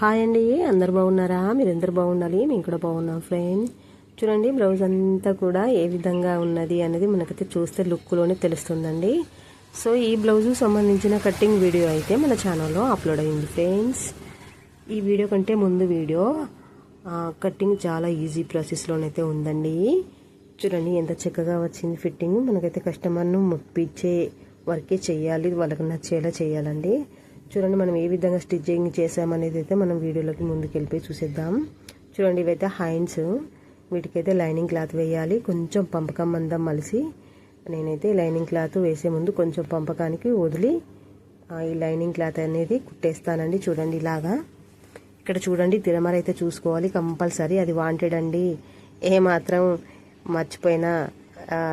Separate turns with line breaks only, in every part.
Hi అండి అందరు బాగున్నారా? మీరందరు బాగుండాలి? మేము కూడా బాగున్నాం ఫ్రెండ్ చూడండి బ్లౌజ్ అంతా కూడా ఏ విధంగా ఉన్నది అనేది మనకైతే చూస్తే లుక్లోనే తెలుస్తుందండి. సో ఈ బ్లౌజ్ సంబంధించిన కటింగ్ వీడియో అయితే మన ఛానల్లో అప్లోడ్ అయింది ఫ్రెండ్స్ ఈ వీడియో కంటే ముందు వీడియో కట్టింగ్ కటింగ్ చాలా ఈజీ ప్రాసెస్లోనైతే ఉందండి. చూడండి ఎంత చక్కగా వచ్చింది ఫిట్టింగ్ మనకైతే కస్టమర్ను మొప్పించే వర్కే చేయాలి వాళ్ళకి నచ్చేలా చేయాలండి. చూడండి మనం ఏ విధంగా స్టిచ్చింగ్ చేసామనేది అయితే మనం వీడియోలోకి ముందుకు వెళ్ళిపోయి చూసేద్దాం. చూడండి ఇవైతే హైండ్స్ వీటికైతే లైనింగ్ క్లాత్ వేయాలి. కొంచెం పంపకం మందం మలిసి నేనైతే లైనింగ్ క్లాత్ వేసే ముందు కొంచెం పంపకానికి వదిలి ఈ లైనింగ్ క్లాత్ అనేది కుట్టేస్తానండి. చూడండి ఇలాగా. ఇక్కడ చూడండి తిరమర అయితే చూసుకోవాలి కంపల్సరీ. అది వాంటెడ్ అండి. ఏమాత్రం మర్చిపోయినా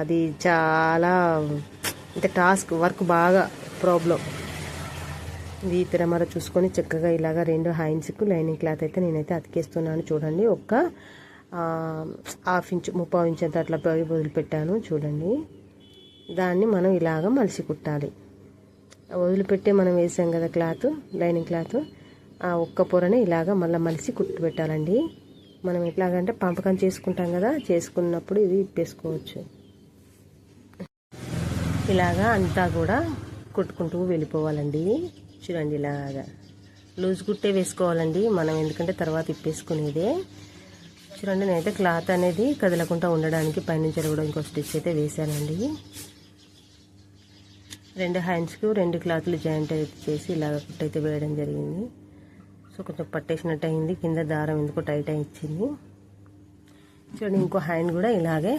అది చాలా అంటే టాస్క్ వర్క్ బాగా ప్రాబ్లం. ఇది తిరమర చూసుకొని చక్కగా ఇలాగా రెండు హైన్స్కు లైనింగ్ క్లాత్ అయితే నేనైతే అతికేస్తున్నాను. చూడండి ఒక్క హాఫ్ ఇంచ్ ముప్పై ఇంచ్ అంత అట్లా వదిలిపెట్టాను. చూడండి దాన్ని మనం ఇలాగ మలిసి కుట్టాలి. వదిలిపెట్టే మనం వేసాం కదా క్లాత్ లైనింగ్ క్లాత్ ఆ ఒక్క పొరని ఇలాగ మళ్ళీ మలిసి కుట్టు పెట్టాలండి. మనం ఎట్లాగంటే పంపకం చేసుకుంటాం కదా చేసుకున్నప్పుడు ఇది ఇప్పేసుకోవచ్చు. ఇలాగా అంతా కూడా కుట్టుకుంటూ వెళ్ళిపోవాలండి. చూడండి ఇలాగా. లూజ్ కుట్టే వేసుకోవాలండి. మనం ఎందుకంటే తర్వాత ఇప్పేసుకునేదే చూడండి నేనైతే క్లాత్ అనేది కదలకుండా ఉండడానికి పైనుంచి కూడా ఇంకో స్టిచ్ అయితే వేసానండి రెండు హ్యాండ్స్కి రెండు క్లాత్లు జాయింట్ అయితే చేసి ఇలాగ కుట్టయితే వేయడం జరిగింది. సో కొంచెం పట్టేసినట్టు అయింది. కింద దారం ఎందుకో టైట్ అయి ఇచ్చింది. చూడండి ఇంకో హ్యాండ్ కూడా ఇలాగే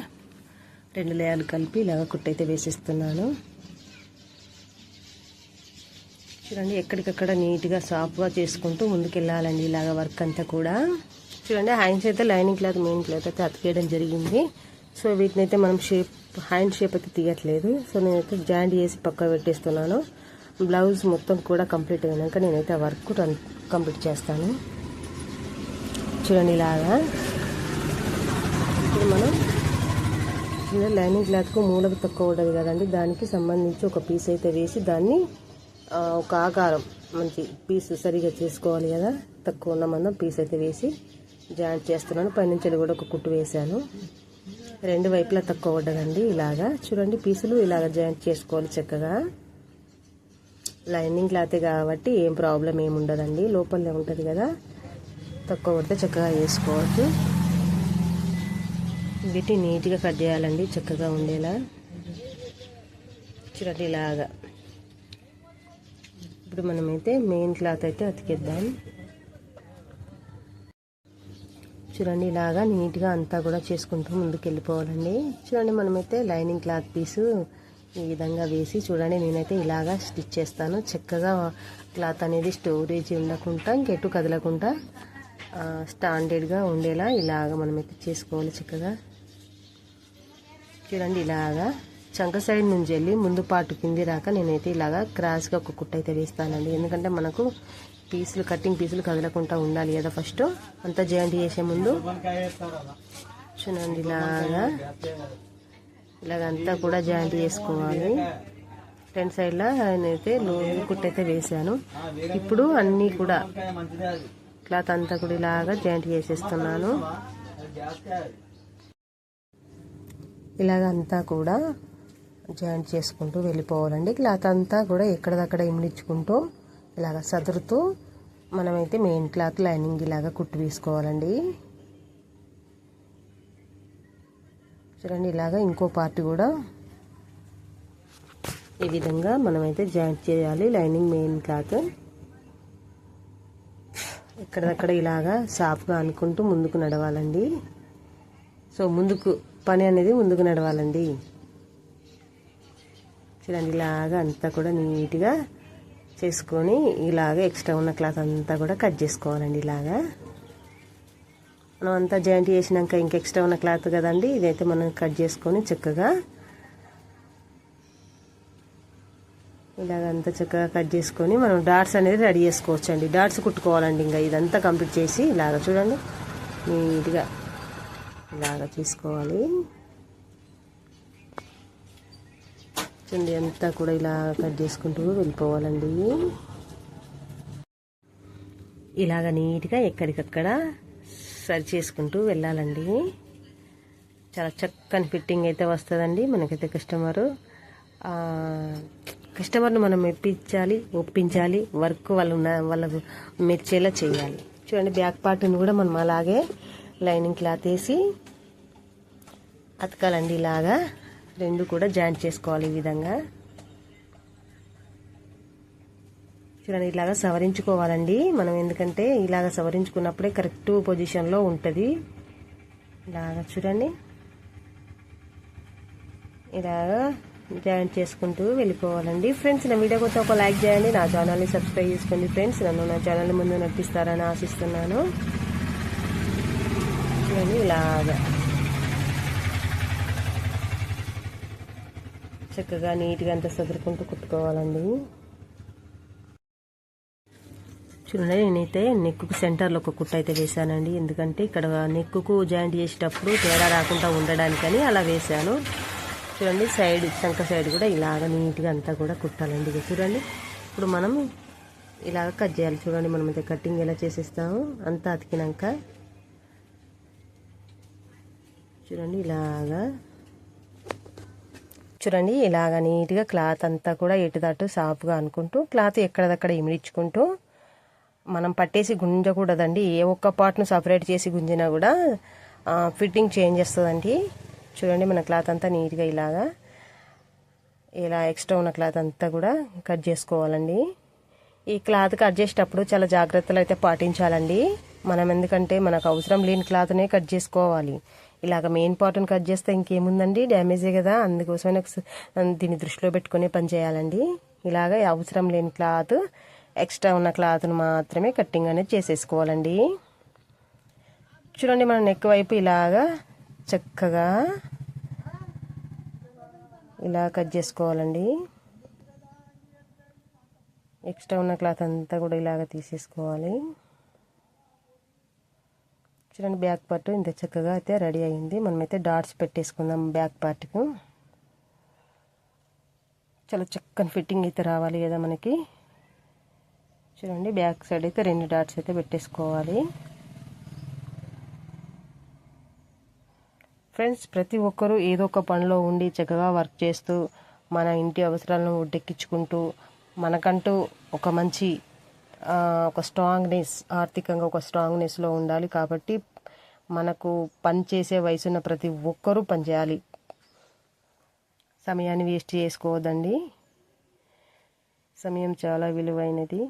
రెండు లేయర్లు కలిపి ఇలాగ కుట్టయితే వేసిస్తున్నాను. చూడండి ఎక్కడికక్కడ నీట్గా సాఫ్గా చేసుకుంటూ ముందుకెళ్ళాలండి ఇలాగ వర్క్ అంతా కూడా. చూడండి హ్యాండ్స్ అయితే లైనింగ్ క్లాత్ మెయిన్ క్లాత్ అయితే అతికేయడం జరిగింది. సో వీటిని అయితే మనం షేప్ హ్యాండ్ షేప్ అయితే తీయట్లేదు. సో నేనైతే జాయింట్ చేసి పక్క పెట్టేస్తున్నాను. బ్లౌజ్ మొత్తం కూడా కంప్లీట్ అయినాక నేనైతే ఆ వర్క్ రన్ కంప్లీట్ చేస్తాను. చూడండి ఇలాగా. ఇప్పుడు మనం చూడండి లైనింగ్ క్లాత్కు మూలకు తక్కువ ఉండదు కదండి. దానికి సంబంధించి ఒక పీస్ అయితే వేసి దాన్ని ఒక ఆకారం మంచి పీస్ సరిగా చేసుకోవాలి కదా. తక్కువ ఉన్న మందం పీస్ అయితే వేసి జాయింట్ చేస్తున్నాను. పైనుంచి కూడా ఒక కుట్టు వేశాను. రెండు వైపులా తక్కువ ఉండదండి ఇలాగా. చూడండి పీసులు ఇలాగ జాయింట్ చేసుకోవాలి చక్కగా. లైనింగ్ క్లాత్ కాబట్టి ఏం ప్రాబ్లం ఏమి ఉండదండి. లోపలనే ఉంటుంది కదా. తక్కువ పడితే చక్కగా వేసుకోవచ్చు. వీటి నీట్గా కట్ చేయాలండి చక్కగా ఉండేలా. చూడండి ఇలాగా. ఇప్పుడు మనమైతే మెయిన్ క్లాత్ అయితే అతికిద్దాం. చూడండి ఇలాగా నీట్గా అంతా కూడా చేసుకుంటూ ముందుకు వెళ్ళిపోవాలండి చూడండి మనమైతే లైనింగ్ క్లాత్ పీసు ఈ విధంగా వేసి చూడండి నేనైతే ఇలాగా స్టిచ్ చేస్తాను. చక్కగా క్లాత్ అనేది స్టోరేజ్ ఉండకుండా ఇంకెటు కదలకుండా స్టాండర్డ్గా ఉండేలా ఇలాగ మనమైతే చేసుకోవాలి చక్కగా. చూడండి ఇలాగా చంక సైడ్ నుంచి వెళ్ళి ముందు పాటు కింది రాక నేనైతే ఇలాగా క్రాస్గా ఒక కుట్ట అయితే వేస్తానండి. ఎందుకంటే మనకు పీసులు కటింగ్ పీసులు కదలకుండా ఉండాలి కదా ఫస్ట్ అంతా జాయింట్ చేసే ముందు. చూడండి ఇలాగా. ఇలాగంతా కూడా జాయింట్ చేసుకోవాలి. ఫ్రంట్ సైడ్లో నేనైతే లోన్ కుట్టయితే వేసాను ఇప్పుడు అన్నీ కూడా క్లాత్ అంతా కూడా ఇలాగా జాయింట్ చేసేస్తున్నాను. ఇలాగంతా కూడా జాయింట్ చేసుకుంటూ వెళ్ళిపోవాలండి. క్లాత్ అంతా కూడా ఎక్కడదక్కడ ఇమిడించుకుంటూ ఇలాగ సదురుతూ మనమైతే మెయిన్ క్లాత్ లైనింగ్ ఇలాగ కుట్టు వేసుకోవాలండి. చూడండి ఇలాగ ఇంకో పార్ట్ కూడా ఈ విధంగా మనమైతే జాయింట్ చేయాలి. Lining main cloth. ఎక్కడదక్కడ ఇలాగా సాఫ్గా అనుకుంటూ ముందుకు నడవాలండి. సో ముందుకు పని అనేది ముందుకు నడవాలండి. చూడండి ఇలాగా అంతా కూడా నీట్గా చేసుకొని ఇలాగ ఎక్స్ట్రా ఉన్న క్లాత్ అంతా కూడా కట్ చేసుకోవాలండి ఇలాగా. మనం అంతా జాయింట్ చేసినాక ఇంక ఎక్స్ట్రా ఉన్న క్లాత్ కదండి ఇదైతే మనం కట్ చేసుకొని చక్కగా ఇలాగంతా చక్కగా కట్ చేసుకొని మనం డాట్స్ అనేది రెడీ చేసుకోవచ్చు అండి డాట్స్ కుట్టుకోవాలండి ఇంకా ఇదంతా కంప్లీట్ చేసి ఇలాగ చూడండి నీట్గా ఇలాగ చేసుకోవాలి. చూడండి అంతా కూడా ఇలా కట్ చేసుకుంటూ వెళ్ళిపోవాలండి. ఇలాగ నీట్గా ఎక్కడికక్కడ సరి చేసుకుంటూ వెళ్ళాలండి. చాలా చక్కని ఫిట్టింగ్ అయితే వస్తుందండి మనకైతే కస్టమరు. కస్టమర్ను మనం మెప్పించాలి ఒప్పించాలి వర్క్ వాళ్ళు వాళ్ళకు మెచ్చేలా చేయాలి. చూడండి బ్యాక్ పార్ట్ని కూడా మనం అలాగే లైనింగ్ క్లాత్ వేసి అతకాలండి ఇలాగా. రెండు కూడా జాయింట్ చేసుకోవాలి ఈ విధంగా. చూడండి ఇలాగా సవరించుకోవాలండి. మనం ఎందుకంటే ఇలాగ సవరించుకున్నప్పుడే కరెక్ట్ పొజిషన్లో ఉంటుంది. ఇలాగా చూడండి. ఇలాగా జాయిన్ చేసుకుంటూ వెళ్ళిపోవాలండి. ఫ్రెండ్స్ నా వీడియో కొత్త ఒక లైక్ చేయండి. నా ఛానల్ని సబ్స్క్రైబ్ చేసుకోండి. ఫ్రెండ్స్ నన్ను నా ఛానల్ ముందు నడిపిస్తారని ఆశిస్తున్నాను. చూడండి ఇలాగా. చక్కగా నీట్గా అంతా సదురుకుంటూ కుట్టుకోవాలండి. చూడండి నేనైతే నెక్కు సెంటర్లో ఒక కుట్ట అయితే వేశానండి. ఎందుకంటే ఇక్కడ నెక్కుకు జాయింట్ చేసేటప్పుడు తేడా రాకుండా ఉండడానికని అలా వేశాను. చూడండి సైడ్ చంక సైడ్ కూడా ఇలాగ నీట్గా అంతా కూడా కుట్టాలండి. చూడండి ఇప్పుడు మనం ఇలాగ కట్ చేయాలి. చూడండి మనం అయితే కటింగ్ ఎలా చేసేస్తాము అంతా అతికినాక. చూడండి ఇలాగా చూడండి ఇలాగ నీట్గా క్లాత్ అంతా కూడా ఎటుదట్టు సాఫ్గా అనుకుంటూ క్లాత్ ఎక్కడదక్కడ ఇమిడించుకుంటూ మనం పట్టేసి గుంజకూడదండి ఏ ఒక్క పార్ట్ను సపరేట్ చేసి గుంజినా కూడా ఫిట్టింగ్ చేంజ్ చేస్తుందండి. చూడండి మన క్లాత్ అంతా నీట్గా ఇలాగా ఇలా ఎక్స్ట్రా ఉన్న క్లాత్ అంతా కూడా కట్ చేసుకోవాలండి. ఈ క్లాత్ కట్ చేసేటప్పుడు చాలా జాగ్రత్తలు అయితే పాటించాలండి. మనం ఎందుకంటే మనకు అవసరం లేని క్లాత్నే కట్ చేసుకోవాలి. ఇలాగ మెయిన్ పార్ట్ని కట్ చేస్తే ఇంకేముందండి? డ్యామేజే కదా. అందుకోసమే దీన్ని దృష్టిలో పెట్టుకుని పని చేయాలండి. ఇలాగ అవసరం లేని క్లాత్ ఎక్స్ట్రా ఉన్న క్లాత్ను మాత్రమే కట్టింగ్ అనేది చేసేసుకోవాలండి. చూడండి మన నెక్ వైపు ఇలాగా చక్కగా ఇలా కట్ చేసుకోవాలండి. ఎక్స్ట్రా ఉన్న క్లాత్ అంతా కూడా ఇలాగ తీసేసుకోవాలి. చూడండి బ్యాక్ పార్ట్ ఇంత చక్కగా అయితే రెడీ అయింది మనమైతే డాట్స్ పెట్టేసుకుందాం బ్యాక్ పార్ట్కు చాలా చక్కని ఫిట్టింగ్ అయితే రావాలి కదా మనకి. చూడండి బ్యాక్ సైడ్ అయితే రెండు డాట్స్ అయితే పెట్టేసుకోవాలి. ఫ్రెండ్స్ ప్రతి ఒక్కరూ ఏదో ఒక పనిలో ఉండి చక్కగా వర్క్ చేస్తూ మన ఇంటి అవసరాలను ఒడ్డెక్కించుకుంటూ మనకంటూ ఒక మంచి ఒక స్ట్రాంగ్నెస్ ఆర్థికంగా ఒక స్ట్రాంగ్నెస్లో ఉండాలి కాబట్టి మనకు పని చేసే వయసున్న ప్రతి ఒక్కరూ పనిచేయాలి. సమయాన్ని వేస్ట్ చేసుకోవద్దండి. సమయం చాలా విలువైనది.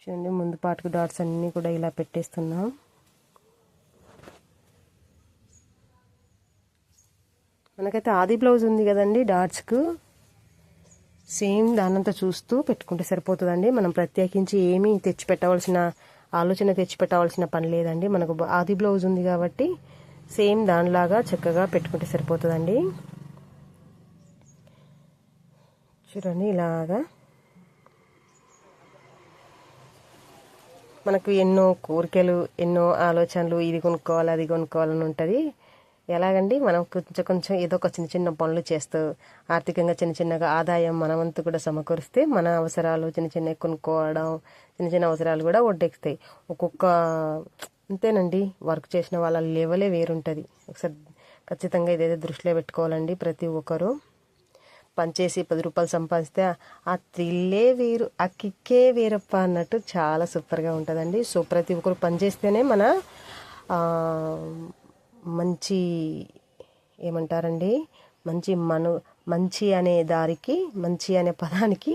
చూడండి ముందు పాటుకు డాట్స్ అన్నీ కూడా ఇలా పెట్టేస్తున్నాం. మనకైతే ఆది బ్లౌజ్ ఉంది కదండి డాట్స్కు. సేమ్ దానంతా చూస్తూ పెట్టుకుంటే సరిపోతుందండి. మనం ప్రత్యేకించి ఏమీ తెచ్చి పెట్టవలసిన ఆలోచన తెచ్చి పెట్టవలసిన పని లేదండి. మనకు ఆది బ్లౌజ్ ఉంది కాబట్టి సేమ్ దానిలాగా చక్కగా పెట్టుకుంటే సరిపోతుందండి. చూడండి ఇలాగా. మనకు ఎన్నో కోరికలు ఎన్నో ఆలోచనలు ఇది కొనుక్కోవాలి అది కొనుక్కోవాలని ఉంటుంది. ఎలాగండి? మనం కొంచెం కొంచెం ఏదో ఒక చిన్న చిన్న పనులు చేస్తూ ఆర్థికంగా చిన్న చిన్నగా ఆదాయం మనవంతు కూడా సమకూరిస్తే మన అవసరాలు చిన్న చిన్న కొనుక్కోవడం చిన్న చిన్న అవసరాలు కూడా ఒడ్డెక్కుతాయి ఒక్కొక్క అంతేనండి వర్క్ చేసిన వాళ్ళ లెవలే వేరుంటుంది. ఒకసారి ఖచ్చితంగా ఇదైతే దృష్టిలో పెట్టుకోవాలండి ప్రతి ఒక్కరు. పనిచేసి పది రూపాయలు సంపాదిస్తే ఆ థ్రిల్లే వేరు ఆ కిక్కే వేరప్ప అన్నట్టు చాలా సూపర్గా ఉంటుందండి. సో ప్రతి ఒక్కరు పనిచేస్తేనే మన మంచి ఏమంటారండి? మంచి మను మంచి అనే దారికి మంచి అనే పదానికి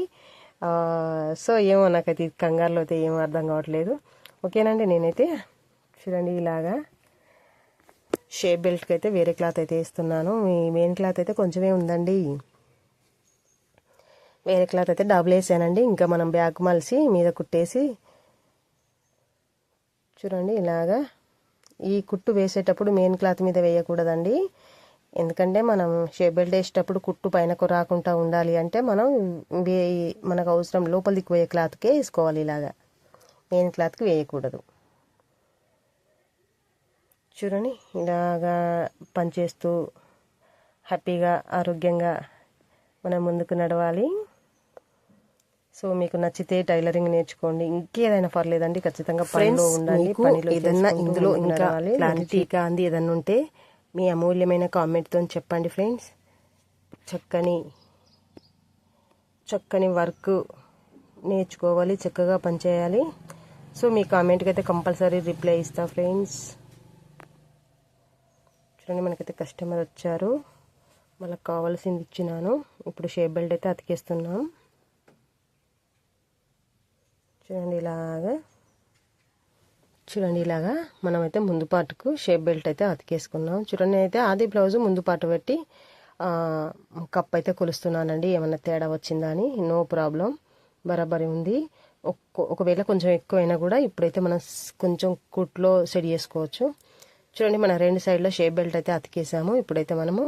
సో ఏమో నాకు అయితే కంగారులో అయితే ఏమో అర్థం కావట్లేదు. ఓకేనండి నేనైతే చూడండి ఇలాగా షేప్ బెల్ట్కి అయితే వేరే క్లాత్ అయితే వేస్తున్నాను. మీ మెయిన్ క్లాత్ అయితే కొంచెమే ఉందండి. వేరే క్లాత్ అయితే డబుల్ వేసానండి. ఇంకా మనం బ్యాగ్ మలిసి మీద కుట్టేసి చూడండి ఇలాగా ఈ కుట్టు వేసేటప్పుడు మెయిన్ క్లాత్ మీద వేయకూడదండి. ఎందుకంటే మనం షేబెల్ట్ బెల్ట్ వేసేటప్పుడు కుట్టు పైనకు రాకుండా ఉండాలి అంటే మనం వే మనకు అవసరం లోపల దిక్కు వేయ క్లాత్కే వేసుకోవాలి ఇలాగా. మెయిన్ క్లాత్కి వేయకూడదు. చూడండి ఇలాగా పనిచేస్తూ హ్యాపీగా ఆరోగ్యంగా మనం ముందుకు నడవాలి. సో మీకు నచ్చితే టైలరింగ్ నేర్చుకోండి. ఇంకేదైనా పర్లేదండి ఖచ్చితంగా పనిలో ఉండండి పనిలో ఏదన్నా ఇందులో ఇంకా క్లారిటీగా అంది ఏదన్నా ఉంటే మీ అమూల్యమైన కామెంట్తో చెప్పండి ఫ్రెండ్స్ చక్కని చక్కని వర్క్ నేర్చుకోవాలి చక్కగా పనిచేయాలి. సో మీ కామెంట్కి అయితే కంపల్సరీ రిప్లై ఇస్తా ఫ్రెండ్స్ చూడండి మనకైతే కస్టమర్ వచ్చారు. వాళ్ళకి కావాల్సింది ఇచ్చినాను. ఇప్పుడు షేప్ బెల్ట్ అయితే అతికేస్తున్నాం. చూడండి ఇలాగా చూడండి ఇలాగా మనమైతే ముందు పాటుకు షేప్ బెల్ట్ అయితే అతికేసుకున్నాం. చూడండి అయితే ఆది బ్లౌజ్ ముందు పాటు పెట్టి కప్ అయితే కొలుస్తున్నానండి. ఏమన్నా తేడా వచ్చిందా అని? నో ప్రాబ్లం బరాబరి ఉంది. ఒకవేళ కొంచెం ఎక్కువైనా కూడా ఇప్పుడైతే మనం కొంచెం కుట్లో సెట్ చేసుకోవచ్చు. చూడండి మన రెండు సైడ్లో షేప్ బెల్ట్ అయితే అతికేసాము. ఇప్పుడైతే మనము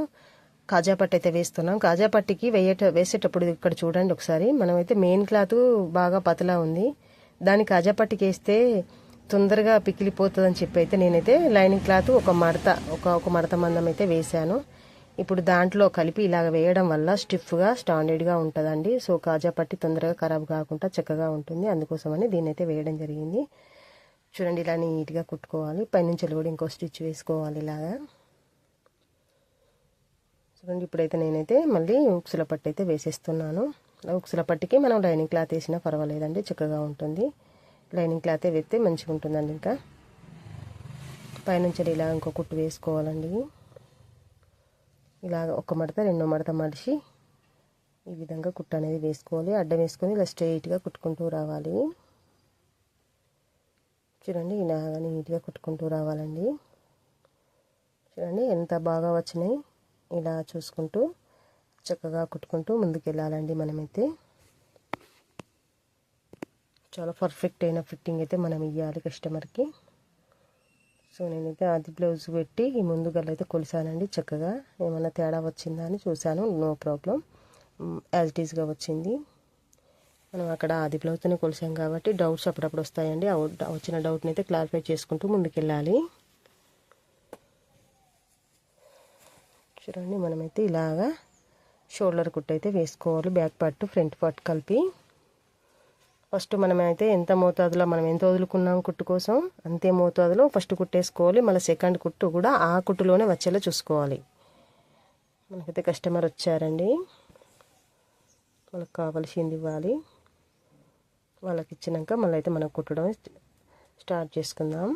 కాజాపట్టి అయితే వేస్తున్నాం. కాజాపట్టికి వేయట వేసేటప్పుడు ఇక్కడ చూడండి ఒకసారి. మనమైతే మెయిన్ క్లాత్ బాగా పతలా ఉంది. దానికి కాజా పట్టికి వేస్తే తొందరగా పికిలిపోతుందని చెప్పి అయితే నేనైతే లైనింగ్ క్లాత్ ఒక మడత ఒక ఒక మడత మందం అయితే వేశాను. ఇప్పుడు దాంట్లో కలిపి ఇలాగ వేయడం వల్ల స్టిఫ్గా స్టాండర్డ్గా ఉంటుందండి. సో కాజా పట్టి తొందరగా ఖరాబ్ కాకుండా చక్కగా ఉంటుంది. అందుకోసమని దీన్నైతే అయితే వేయడం జరిగింది. చూడండి ఇలా నీట్గా కుట్టుకోవాలి. పైనుంచి కూడా ఇంకో స్టిచ్ వేసుకోవాలి ఇలాగా. చూడండి ఇప్పుడైతే నేనైతే మళ్ళీ ఉక్సుల పట్టు అయితే వేసేస్తున్నాను. ఉక్సుల మనం లైనింగ్ క్లాత్ వేసినా పర్వాలేదండి చక్కగా ఉంటుంది. లైనింగ్ క్లాతే వేస్తే మంచిగా ఉంటుందండి ఇంకా. పైనుంచి ఇలా ఇంకో కుట్టు వేసుకోవాలండి. ఇలా ఒక మడత రెండో మడత మడిచి ఈ విధంగా కుట్టు అనేది వేసుకోవాలి. అడ్డం వేసుకొని ఇలా స్ట్రైట్గా కుట్టుకుంటూ రావాలి. చూడండి ఇలాగ నీట్గా కుట్టుకుంటూ రావాలండి. చూడండి ఎంత బాగా వచ్చినాయి. ఇలా చూసుకుంటూ చక్కగా కుట్టుకుంటూ ముందుకు వెళ్ళాలండి మనమైతే. చాలా పర్ఫెక్ట్ అయిన ఫిట్టింగ్ అయితే మనం ఇవ్వాలి కస్టమర్కి సో నేనైతే అది బ్లౌజ్ పెట్టి ఈ ముందుగా అయితే కొలిసానండి చక్కగా. ఏమైనా తేడా వచ్చిందా అని చూశాను నో ప్రాబ్లం యాజ్ ఇట్ ఈస్గా వచ్చింది. మనం అక్కడ ఆది బ్లౌజ్తోనే కొలిసాం కాబట్టి డౌట్స్ అప్పుడప్పుడు వస్తాయండి. వచ్చిన డౌట్ని అయితే క్లారిఫై చేసుకుంటూ ముందుకెళ్ళాలి. చూడండి మనమైతే ఇలాగా షోల్డర్ కుట్ అయితే వేసుకోవాలి. బ్యాక్ పార్ట్ ఫ్రంట్ పార్ట్ కలిపి. ఫస్ట్ మనమైతే ఎంత మోతాదులో మనం ఎంత వదులుకున్నాం కుట్టు కోసం అంతే మోతాదులో ఫస్ట్ కుట్టేసుకోవాలి. మళ్ళీ సెకండ్ కుట్టు కూడా ఆ కుట్టులోనే వచ్చేలా చూసుకోవాలి. మనకైతే కస్టమర్ వచ్చారండి. వాళ్ళకి కావాల్సింది ఇవ్వాలి. వాళ్ళకి ఇచ్చినాక మళ్ళీ అయితే మనం కుట్టడం స్టార్ట్ చేసుకుందాం.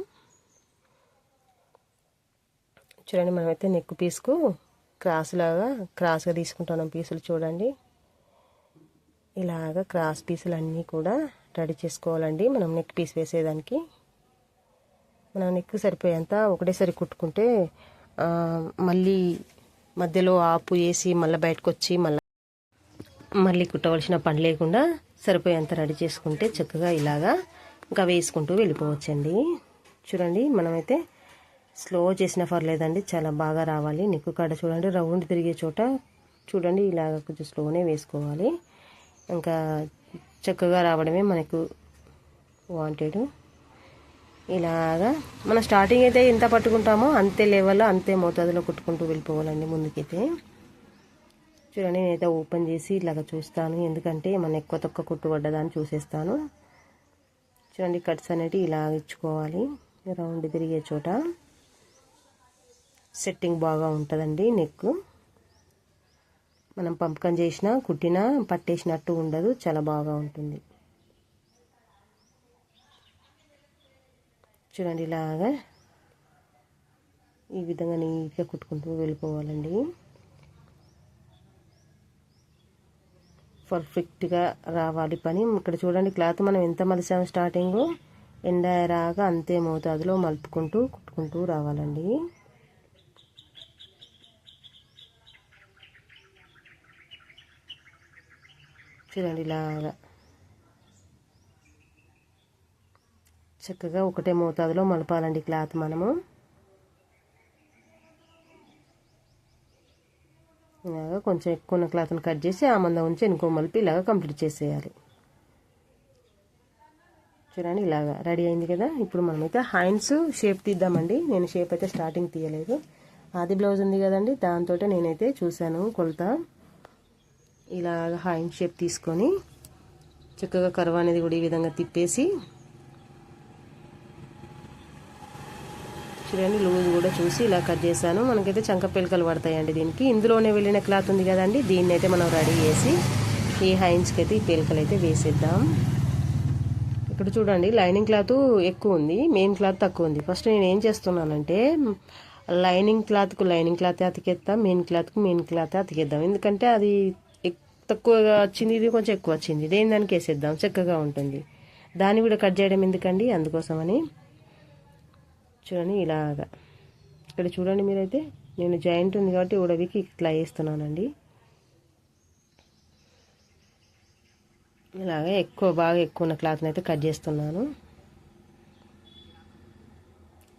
చూడండి మనమైతే నెక్ పీస్కు క్రాస్ లాగా క్రాస్గా తీసుకుంటున్నాం పీసులు చూడండి. ఇలాగ క్రాస్ పీసులు అన్నీ కూడా రెడీ చేసుకోవాలండి. మనం నెక్ పీస్ వేసేదానికి. మనం నెక్ సరిపోయేంత ఒకటేసారి కుట్టుకుంటే మళ్ళీ మధ్యలో ఆపు వేసి మళ్ళీ బయటకు వచ్చి మళ్ళీ మళ్ళీ కుట్టవలసిన పని లేకుండా సరిపోయేంత రెడీ చేసుకుంటే చక్కగా ఇలాగా ఇంకా వేసుకుంటూ వెళ్ళిపోవచ్చండి. చూడండి మనమైతే స్లో చేసినా పర్లేదండి చాలా బాగా రావాలి. నెక్కు కాడ చూడండి రౌండ్ తిరిగే చోట చూడండి ఇలాగ కొంచెం స్లోనే వేసుకోవాలి. ఇంకా చక్కగా రావడమే మనకు వాంటెడ్ ఇలాగా మనం స్టార్టింగ్ అయితే ఎంత పట్టుకుంటామో అంతే లెవెల్లో అంతే మోతాదులో కుట్టుకుంటూ వెళ్ళిపోవాలండి ముందుకైతే. చూడండి నేనైతే ఓపెన్ చేసి ఇలాగ చూస్తాను. ఎందుకంటే మన ఎక్కువ తక్కువ కుట్టుబడ్డదాన్ని చూసేస్తాను. చూడండి కట్స్ అనేవి ఇలా ఇచ్చుకోవాలి. రౌండ్ తిరిగే చోట. సెట్టింగ్ బాగా ఉంటుందండి నెక్ మనం పంపకం చేసినా కుట్టినా పట్టేసినట్టు ఉండదు చాలా బాగా ఉంటుంది. చూడండి ఇలాగా ఈ విధంగా నీట్గా కుట్టుకుంటూ వెళ్ళిపోవాలండి. పర్ఫెక్ట్గా రావాలి పని. ఇక్కడ చూడండి క్లాత్ మనం ఎంత మలిసాము స్టార్టింగ్ ఎండ రాగా అంతే మోతాదులో మలుపుకుంటూ కుట్టుకుంటూ రావాలండి. చూడండి ఇలాగా. చక్కగా ఒకటే మోతాదులో మలపాలండి క్లాత్ మనము. ఇలాగా కొంచెం ఎక్కువ ఉన్న క్లాత్ని కట్ చేసి ఆ మంద ఉంచి ఇంకో మలిపి ఇలాగ కంప్లీట్ చేసేయాలి. చూడండి ఇలాగా రెడీ అయింది కదా. ఇప్పుడు మనమైతే హ్యాండ్స్ షేప్ తీద్దామండి. నేను షేప్ అయితే స్టార్టింగ్ తీయలేదు. ఆది బ్లౌజ్ ఉంది కదండి దాంతో నేనైతే చూశాను కొలత. ఇలాగ హ్యాండ్ షేప్ తీసుకొని చక్కగా కర్వ అనేది కూడా ఈ విధంగా తిప్పేసి చూడండి లూజ్ కూడా చూసి ఇలా కట్ చేశాను. మనకైతే చంక పిలకలు పడతాయండి దీనికి. ఇందులోనే వెళ్ళిన క్లాత్ ఉంది కదండి దీన్ని అయితే మనం రెడీ చేసి ఈ హైన్స్కి అయితే ఈ పిలకలు అయితే వేసేద్దాం. ఇక్కడ చూడండి లైనింగ్ క్లాత్ ఎక్కువ ఉంది మెయిన్ క్లాత్ తక్కువ ఉంది. ఫస్ట్ నేను ఏం చేస్తున్నానంటే లైనింగ్ క్లాత్కు లైనింగ్ క్లాత్ అతికేద్దాం మెయిన్ క్లాత్కు మెయిన్ క్లాత్ అతికేద్దాం. ఎందుకంటే అది తక్కువగా వచ్చింది ఇది కొంచెం ఎక్కువ వచ్చింది. దేని దానికి వేసేద్దాం? చక్కగా ఉంటుంది. దాన్ని కూడా కట్ చేయడం ఎందుకండి? అందుకోసమని. చూడండి ఇలాగా. ఇక్కడ చూడండి మీరైతే. నేను జాయింట్ ఉంది కాబట్టి ఉడవికి ఇట్లా వేస్తున్నానండి. ఇలాగే ఎక్కువ బాగా ఎక్కువ ఉన్న క్లాత్ని అయితే కట్ చేస్తున్నాను.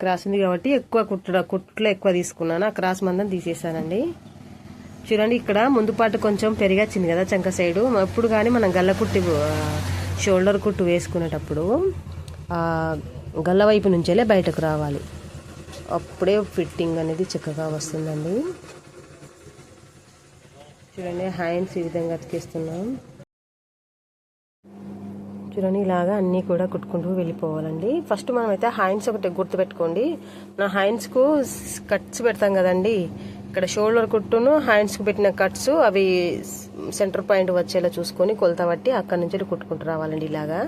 క్రాస్ ఉంది కాబట్టి ఎక్కువ కుట్ట కుట్లు ఎక్కువ తీసుకున్నాను. ఆ క్రాస్ మందం తీసేసానండి చూడండి ఇక్కడ ముందు పాటు కొంచెం పెరిగచ్చింది కదా చంక సైడు. ఎప్పుడు కానీ మనం గల్ల కుట్టి షోల్డర్ కుట్టు వేసుకునేటప్పుడు గల్ల వైపు నుంచేలే బయటకు రావాలి. అప్పుడే ఫిట్టింగ్ అనేది చక్కగా వస్తుందండి. చూడండి హ్యాండ్స్ ఈ విధంగా అతికిస్తున్నాం. చూడండి ఇలాగా అన్నీ కూడా కుట్టుకుంటూ వెళ్ళిపోవాలండి. ఫస్ట్ మనం అయితే హ్యాండ్స్ ఒకటి గుర్తుపెట్టుకోండి. నా హ్యాండ్స్కు కట్స్ పెడతాం కదండి. ఇక్కడ షోల్డర్ కుట్టును హ్యాండ్స్కి పెట్టిన కట్స్ అవి సెంటర్ పాయింట్ వచ్చేలా చూసుకొని కొలత బట్టి అక్కడి నుంచి కుట్టుకుంటూ రావాలండి ఇలాగా.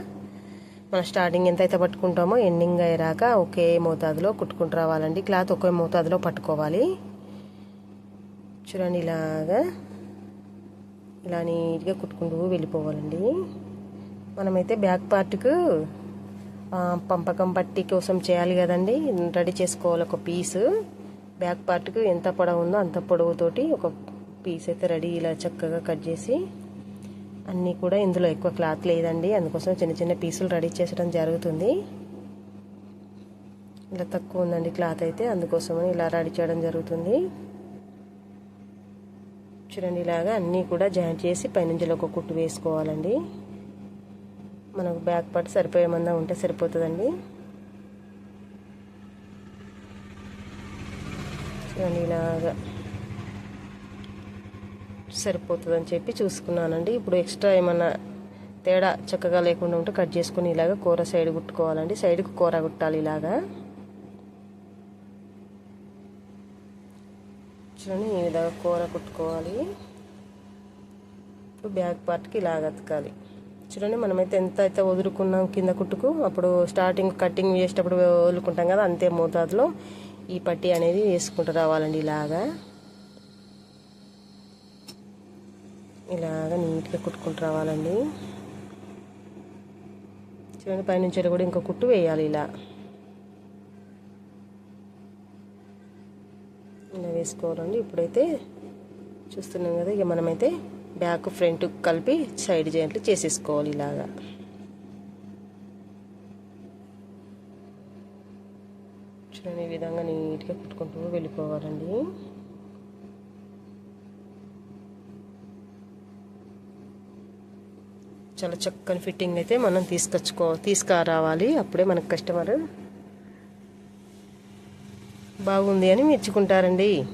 మనం స్టార్టింగ్ ఎంత అయితే పట్టుకుంటామో ఎండింగ్ అయ్యాక ఒకే మోతాదులో కుట్టుకుంటూ రావాలండి. క్లాత్ ఒకే మోతాదులో పట్టుకోవాలి. చూడండి ఇలాగా. ఇలా నీట్గా కుట్టుకుంటూ వెళ్ళిపోవాలండి. మనమైతే బ్యాక్ పార్ట్కు పంపకం పట్టి కోసం చేయాలి కదండి. రెడీ చేసుకోవాలి ఒక పీసు. బ్యాక్ పార్ట్కు ఎంత పొడవు ఉందో అంత పొడవుతోటి ఒక పీస్ అయితే రెడీ ఇలా చక్కగా కట్ చేసి అన్నీ కూడా ఇందులో ఎక్కువ క్లాత్ లేదండి. అందుకోసం చిన్న చిన్న పీసులు రెడీ చేసడం జరుగుతుంది. ఇలా తక్కువ ఉందండి క్లాత్ అయితే అందుకోసమని ఇలా రెడీ చేయడం జరుగుతుంది. చూడండి ఇలాగా అన్నీ కూడా జాయింట్ చేసి పైనుంచి ఒక కుట్టు వేసుకోవాలండి. మనకు బ్యాక్ పార్ట్ సరిపోయేమన్నా ఉంటే సరిపోతుందండి. చూడండి ఇలాగా సరిపోతుందని చెప్పి చూసుకున్నానండి. ఇప్పుడు ఎక్స్ట్రా ఏమన్నా తేడా చక్కగా లేకుండా ఉంటే కట్ చేసుకుని ఇలాగా కూర సైడ్ కుట్టుకోవాలండి. సైడ్కి కూర కుట్టాలి ఇలాగా. చూడండి ఈ విధంగా కూర కుట్టుకోవాలి. ఇప్పుడు బ్యాక్ పార్ట్కి ఇలాగ అతకాలి. చూడండి మనమైతే ఎంత అయితే వదులుకున్నాం కింద కుట్టుకు అప్పుడు స్టార్టింగ్ కటింగ్ చేసేటప్పుడు వదులుకుంటాం కదా అంతే మోతాదులో ఈ పట్టి అనేది వేసుకుంటూ రావాలండి ఇలాగా. ఇలాగా నీట్గా కుట్టుకుంటూ రావాలండి. చూడండి పైనుంచి కూడా ఇంకో కుట్టు వేయాలి ఇలా. ఇలా వేసుకోవాలండి. ఇప్పుడైతే చూస్తున్నాం కదా ఇక మనమైతే బ్యాక్ ఫ్రంట్ కలిపి సైడ్ జాయింట్లు చేసేసుకోవాలి ఇలాగా. చూడండి ఈ విధంగా నీట్గా కుట్టుకుంటూ వెళ్ళిపోవాలండి. చాలా చక్కని ఫిట్టింగ్ అయితే మనం తీసుకొచ్చుకో తీసుకురావాలి. అప్పుడే మనకు కస్టమర్ బాగుంది అని మెచ్చుకుంటారండి.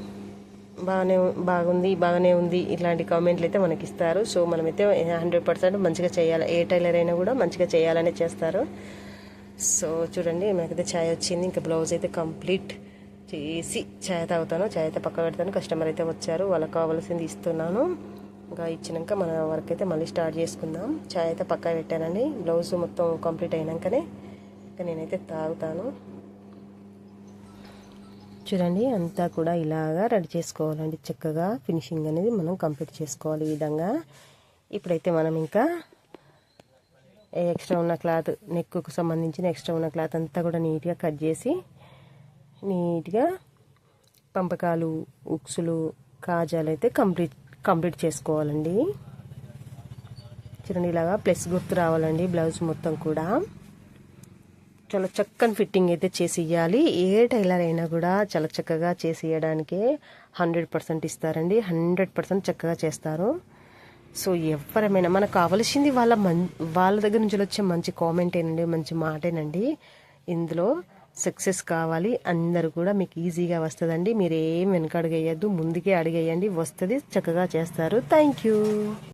బాగానే బాగుంది బాగానే ఉంది ఇట్లాంటి కామెంట్లు అయితే మనకి ఇస్తారు సో మనమైతే హండ్రెడ్ పర్సెంట్ మంచిగా చేయాలి. ఏ టైలర్ అయినా కూడా మంచిగా చేయాలనే చేస్తారు. సో చూడండి మనకైతే ఛాయ్ వచ్చింది. ఇంకా బ్లౌజ్ అయితే కంప్లీట్ చేసి ఛాయ్ తాగుతాను. ఛాయ్ అయితే పక్క పెడతాను. కస్టమర్ అయితే వచ్చారు. వాళ్ళకి కావాల్సింది ఇస్తున్నాను. ఇంకా ఇచ్చినాక మన వర్క్ అయితే మళ్ళీ స్టార్ట్ చేసుకుందాం. ఛాయ్ అయితే పక్క పెట్టానండి. బ్లౌజ్ మొత్తం కంప్లీట్ అయినాకనే. ఇంకా నేనైతే తాగుతాను. చూడండి అంతా కూడా ఇలాగా రెడీ చేసుకోవాలండి. చక్కగా ఫినిషింగ్ అనేది మనం కంప్లీట్ చేసుకోవాలి ఈ విధంగా. ఇప్పుడైతే మనం ఇంకా ఎక్స్ట్రా ఉన్న క్లాత్ నెక్కు సంబంధించిన ఎక్స్ట్రా ఉన్న క్లాత్ అంతా కూడా నీట్గా కట్ చేసి నీట్గా పంపకాలు ఉక్సులు కాజాలు అయితే కంప్లీట్ కంప్లీట్ చేసుకోవాలండి. చూడండి ఇలాగా ప్లస్ గుర్తు రావాలండి బ్లౌజ్ మొత్తం కూడా. చాలా చక్కని ఫిట్టింగ్ అయితే చేసి ఇవ్వాలి ఏ టైలర్ అయినా కూడా చాలా చక్కగా చేసి ఇవ్వడానికే హండ్రెడ్ పర్సెంట్ ఇస్తారండి. హండ్రెడ్ పర్సెంట్ చక్కగా చేస్తారు. సో ఎవరమైనా మనకు కావలసింది వాళ్ళ మన్ వాళ్ళ దగ్గర నుంచి వచ్చే మంచి కామెంటేనండి మంచి మాటేనండి. ఇందులో సక్సెస్ కావాలి. అందరు కూడా మీకు ఈజీగా వస్తుందండి. మీరు ఏం వెనక అడిగేయద్దు ముందుకే అడిగేయండి. వస్తుంది చక్కగా చేస్తారు. Thank you.